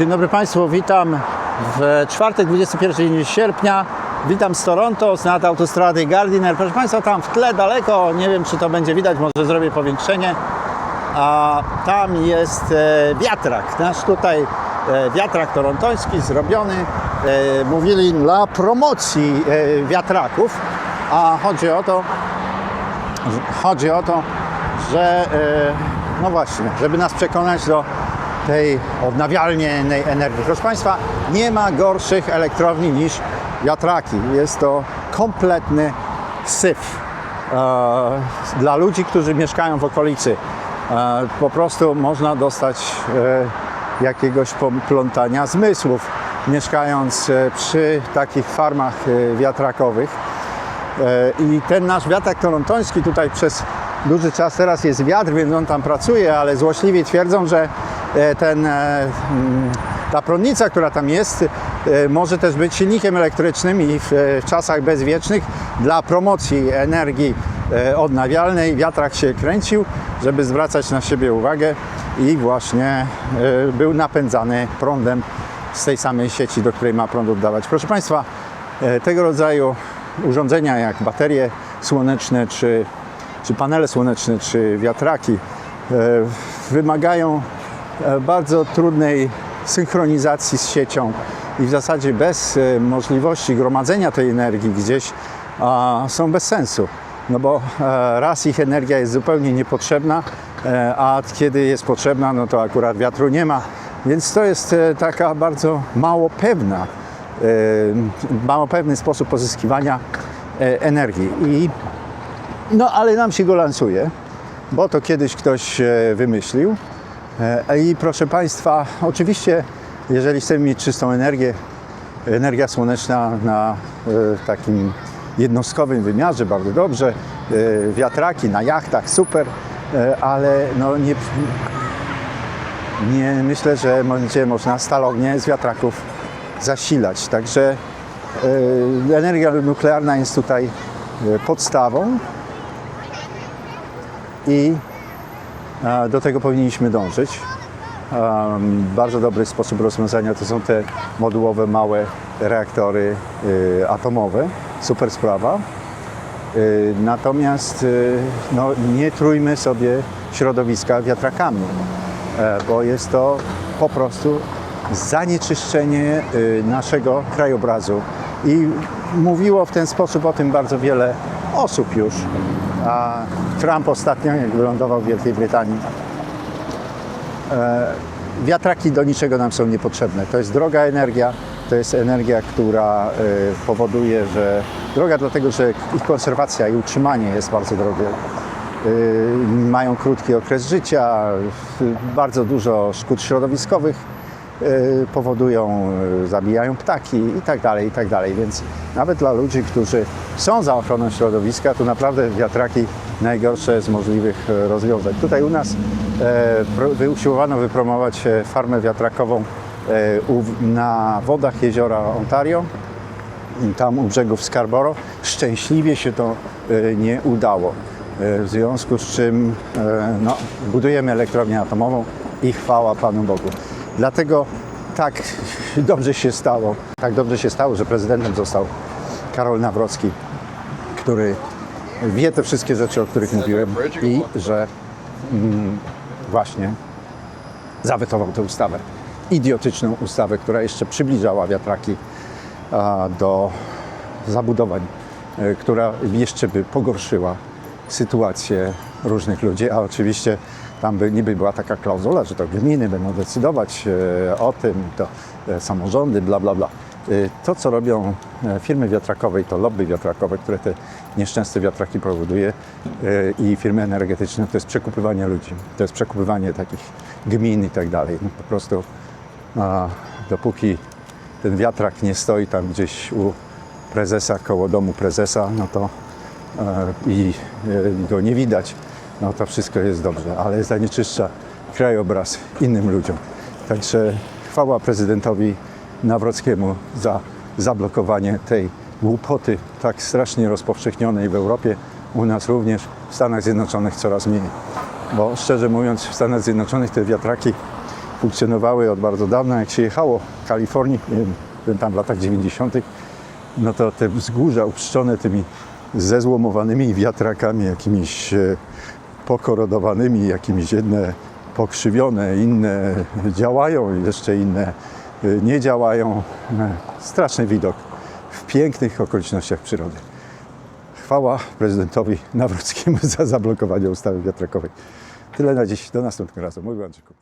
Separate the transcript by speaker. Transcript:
Speaker 1: Dzień dobry Państwu, witam w czwartek, 21 dzień sierpnia. Witam z Toronto, z nad autostrady Gardiner. Proszę Państwa, tam w tle daleko, nie wiem czy to będzie widać, może zrobię powiększenie. A tam jest e, wiatrak, nasz tutaj e, wiatrak torontoński zrobiony. E, mówili dla promocji wiatraków, a chodzi o to, chodzi o to, że no właśnie, żeby nas przekonać do tej odnawialnej energii. Proszę Państwa, nie ma gorszych elektrowni niż wiatraki. Jest to kompletny syf e, dla ludzi, którzy mieszkają w okolicy. E, po prostu można dostać e, jakiegoś poplątania zmysłów, mieszkając przy takich farmach wiatrakowych. I ten nasz wiatrak torontoński tutaj przez duży czas teraz jest wiatr, więc on tam pracuje, ale złośliwi twierdzą, że ten, e, mm, ta prądnica, która tam jest, e, może też być silnikiem elektrycznym i w, e, czasach bezwiecznych dla promocji energii e, odnawialnej wiatrak się kręcił, żeby zwracać na siebie uwagę i właśnie e, był napędzany prądem z tej samej sieci, do której ma prąd oddawać. Proszę Państwa, e, tego rodzaju urządzenia jak baterie słoneczne, czy, czy panele słoneczne, czy wiatraki e, wymagają e, bardzo trudnej synchronizacji z siecią i w zasadzie bez e, możliwości gromadzenia tej energii gdzieś są bez sensu. No bo e, raz ich energia jest zupełnie niepotrzebna, e, a kiedy jest potrzebna, no to akurat wiatru nie ma. Więc to jest e, taka bardzo mało pewna e, mało pewny sposób pozyskiwania e, energii. I, no ale nam się go lansuje, bo to kiedyś ktoś e, wymyślił. E, I proszę Państwa, oczywiście, jeżeli chcemy mieć czystą energię, energia słoneczna na e, takim jednostkowym wymiarze, bardzo dobrze, e, wiatraki na jachtach, super, ale no nie, nie myślę, że będzie można stalownie z wiatraków zasilać. Także energia nuklearna jest tutaj podstawą i do tego powinniśmy dążyć. Bardzo dobry sposób rozwiązania to są te modułowe, małe reaktory e, atomowe. Super sprawa. E, Natomiast e, no, nie trójmy sobie środowiska wiatrakami, e, bo jest to po prostu zanieczyszczenie y, naszego krajobrazu. I mówiło w ten sposób o tym bardzo wiele osób już. A Trump ostatnio, jak wylądował w Wielkiej Brytanii, e, wiatraki do niczego nam są niepotrzebne. To jest droga energia, to jest energia, która e, powoduje, że droga dlatego, że ich konserwacja i utrzymanie jest bardzo drogie. Y, Mają krótki okres życia, bardzo dużo szkód środowiskowych powodują, y, zabijają ptaki i tak dalej, i tak. Więc nawet dla ludzi, którzy są za ochroną środowiska, to naprawdę wiatraki najgorsze z możliwych e, rozwiązań. Tutaj u nas usiłowano wypromować farmę wiatrakową na wodach jeziora Ontario tam u brzegów Scarborough. Szczęśliwie się to nie udało. W związku z czym no, budujemy elektrownię atomową i chwała Panu Bogu. Dlatego tak dobrze się stało, tak dobrze się stało, że prezydentem został Karol Nawrocki, który wie te wszystkie rzeczy, o których mówiłem i że mm, właśnie zawetował tę ustawę. Idiotyczną ustawę, która jeszcze przybliżała wiatraki a, do zabudowań, e, która jeszcze by pogorszyła sytuację różnych ludzi, a oczywiście tam by niby była taka klauzula, że to gminy będą decydować e, o tym, to e, samorządy, bla, bla, bla. E, To, co robią firmy wiatrakowe i to lobby wiatrakowe, które te nieszczęsne wiatraki powoduje i firmy energetyczne, to jest przekupywanie ludzi, to jest przekupywanie takich gmin i tak dalej. No, po prostu a, dopóki ten wiatrak nie stoi tam gdzieś u prezesa, koło domu prezesa, no to i go nie widać, no to wszystko jest dobrze, ale zanieczyszcza krajobraz innym ludziom. Także chwała prezydentowi Nawrockiemu za zablokowanie tej głupoty tak strasznie rozpowszechnionej w Europie, u nas również, w Stanach Zjednoczonych coraz mniej. Bo szczerze mówiąc, w Stanach Zjednoczonych te wiatraki
Speaker 2: funkcjonowały od bardzo dawna. Jak się jechało w Kalifornii, byłem tam w latach 90., no to te wzgórza upszczone tymi zezłomowanymi wiatrakami, jakimiś e, pokorodowanymi, jakimiś jedne pokrzywione, inne działają, jeszcze inne e, nie działają. E, Straszny widok w pięknych okolicznościach przyrody. Chwała prezydentowi Nawrockiemu za zablokowanie ustawy wiatrakowej. Tyle na dziś. Do następnego razu. Mówił Andrzej Kupr.